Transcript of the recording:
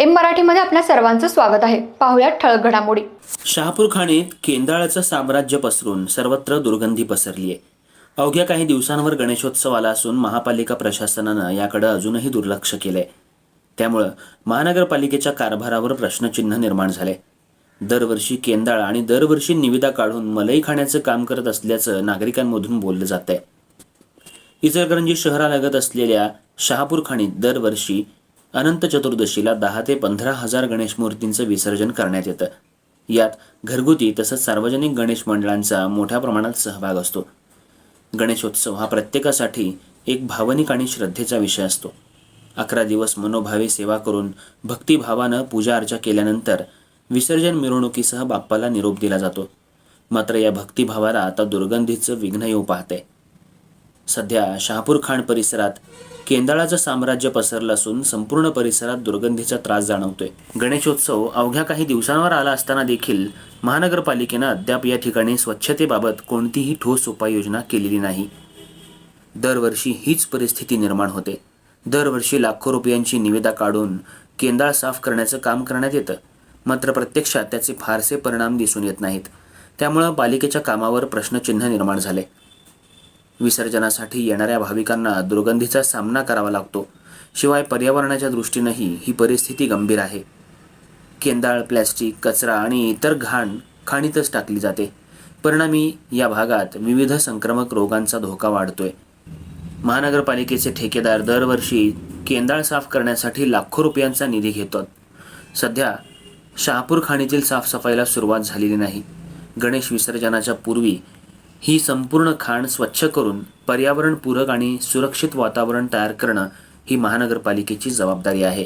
M मराठीमध्ये आपल्या सर्वांचं स्वागत आहे. पाहुयात ठळक घडामोडी. शहापूर खाणीत केंदाळाचं साम्राज्य पसरून सर्वत्र दुर्गंधी पसरली आहे अवघ्या काही दिवसांवर गणेशोत्सव आला असून महापालिका प्रशासनानं याकडे अजूनही दुर्लक्ष केलंय. त्यामुळं महानगरपालिकेच्या कारभारावर प्रश्नचिन्ह निर्माण झाले दरवर्षी केंदाळ आणि दरवर्षी निविदा काढून मलई खाण्याचं काम करत असल्याचं नागरिकांमधून बोललं जात आहे इचलकरंजी शहरालगत असलेल्या शहापूर खाणीत दरवर्षी अनंत चतुर्दशीला दहा ते पंधरा हजार गणेश मूर्तींचं विसर्जन करण्यात येतं. यात घरगुती तसंच सार्वजनिक गणेश मंडळांचा मोठ्या प्रमाणात सहभाग असतो. गणेशोत्सव हा प्रत्येकासाठी एक भावनिक आणि श्रद्धेचा विषय असतो. अकरा दिवस मनोभावे सेवा करून भक्तिभावानं पूजा अर्चा केल्यानंतर विसर्जन मिरवणुकीसह बाप्पाला निरोप दिला जातो. मात्र या भक्तिभावाला आता दुर्गंधीचं विघ्न येऊ पाहते. सध्या शहापूर खाण परिसरात केंदाळाचं साम्राज्य पसरलं असून संपूर्ण परिसरात दुर्गंधीचा त्रास जाणवतोय. गणेशोत्सव अवघ्या काही दिवसांवर आला असताना देखील महानगरपालिकेनं अद्याप या ठिकाणी स्वच्छतेबाबत कोणतीही ठोस उपाययोजना केलेली नाही. दरवर्षी हीच परिस्थिती निर्माण होते. दरवर्षी लाखो रुपयांची निविदा काढून केंदाळ साफ करण्याचं काम करण्यात येतं. मात्र प्रत्यक्षात त्याचे फारसे परिणाम दिसून येत नाहीत. त्यामुळं पालिकेच्या कामावर प्रश्नचिन्ह निर्माण झाले. विसर्जनासाठी येणाऱ्या भाविकांना दुर्गंधीचा सामना करावा लागतो. शिवाय पर्यावरणाच्या दृष्टीनंही ही परिस्थिती गंभीर आहे. केंदाळ प्लॅस्टिक कचरा आणि इतर घाण खाणीतच टाकली जाते. परिणामी या भागात विविध संक्रमक रोगांचा धोका वाढतोय. महानगरपालिकेचे ठेकेदार दरवर्षी केंदाळ साफ करण्यासाठी लाखो रुपयांचा निधी घेतात. सध्या शहापूर खाणीतील साफसफाईला सुरुवात झालेली नाही. गणेश विसर्जनाच्या पूर्वी ही संपूर्ण खाण स्वच्छ करून पर्यावरणपूरक आणि सुरक्षित वातावरण तयार करणं ही महानगरपालिकेची जबाबदारी आहे.